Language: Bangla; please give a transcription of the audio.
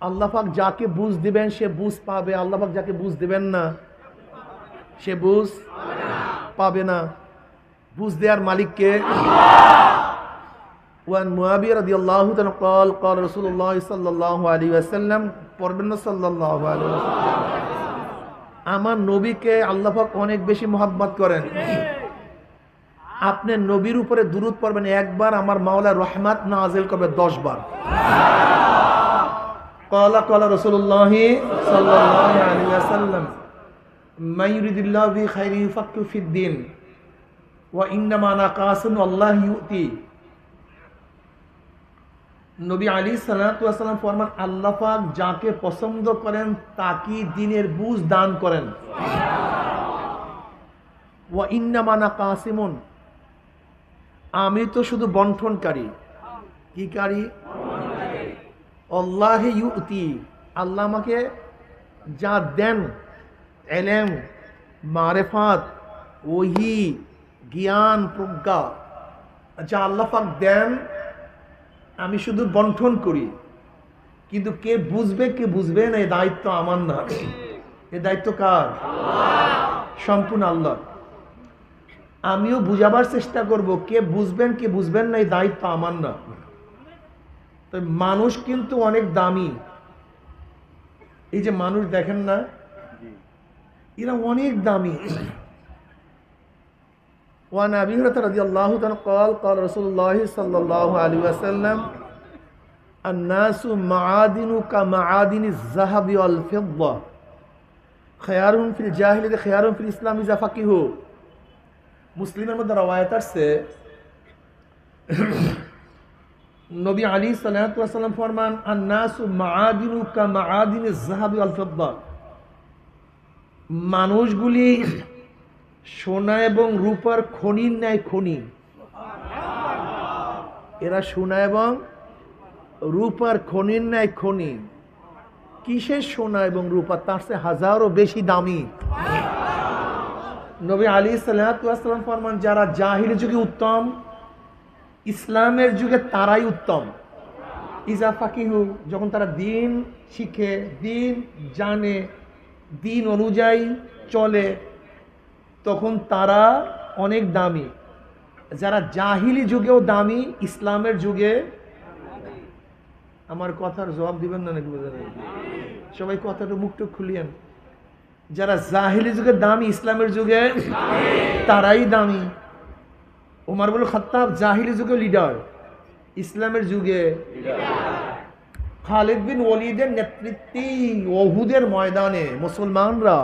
আল্লাহাক যাকে বুঝ দিবেন সে বুঝ পাবে আল্লাহাক যাকে বুঝ দিবেন না সে বুঝ পাবে না বুঝ দেওয়ার মালিককে ওয়ান মুয়াবিয়া রাদিয়াল্লাহু তাআলা قال قال رسول الله صلى الله عليه وسلم পড়বেন না সাল্লাল্লাহু আলাইহি ওয়াসাল্লাম আমার নবীকে আল্লাহ পাক অনেক বেশি মোহাব্বত করেন আপনি নবীর উপরে দুরুদ পড়বেন একবার আমার মাওলা রহমাত নাজিল করবে দশ বার কলা যাকে পছন্দ করেন, তাকে দিনের বুঝ দান করেন। ইন্নামানা কাসিমুন আমি তো শুধু বন্টনকারী। কি কারি? আল্লাহ ইউতি, আল্লাহ আমাকে যা দেন, এলেম, মারেফাত, ওহি, জ্ঞান, প্রজ্ঞা, যা আল্লাহ পাক দেন, আমি শুধু বন্টন করি। কিন্তু কে বুঝবে কে বুঝবে না এই দায়িত্ব আমার না। এ দায়িত্ব কার? সম্পূর্ণ আল্লাহ আমিও বুঝাবার চেষ্টা করব, কে বুঝবেন কে বুঝবেন না এই দায়িত্ব আমার না। তো মানুষ কিন্তু অনেক দামি এই যে মানুষ দেখেন না এরা অনেক দামি وعن ابي هريره رضي الله عنه قال قال رسول الله صلى الله عليه وسلم الناس معادن كمعادن الذهب والفضه خيارهم في الجاهليه خيارهم في الاسلام اذا فقهوا মুসলিমের মধ্যে রওয়ায়াত আসছে নবী আলী সাল্লাম ফরমান মানুষগুলি সোনা এবং রূপার খনির ন্যায় খনি। এরা সোনা এবং রূপার খনির ন্যায় খনি। কিসের সোনা এবং রূপা? তার চেয়ে হাজারও বেশি দামি। নবী আলী সাল্লাম ফরমান, যারা জাহির যুগে উত্তম ইসলামের যুগে তারাই উত্তম। ইজা ফাকিহু যখন তারা দিন শিখে দিন জানে দিন অনুযায়ী চলে তখন তারা অনেক দামি। যারা জাহিলি যুগেও দামি ইসলামের যুগে আমার কথার জবাব দিবেন না নাকি বোঝা? সবাই কথাটা মুখটা খুলিয়েন। যারা জাহিলি যুগে দামি ইসলামের যুগে তারাই দামি। ওমর বল খত্তাব, জাহিলি যুগে লিডার ইসলামের যুগে খালিদ বিন ওলিদের নেতৃত্বে ওহুদের ময়দানে মুসলমানরা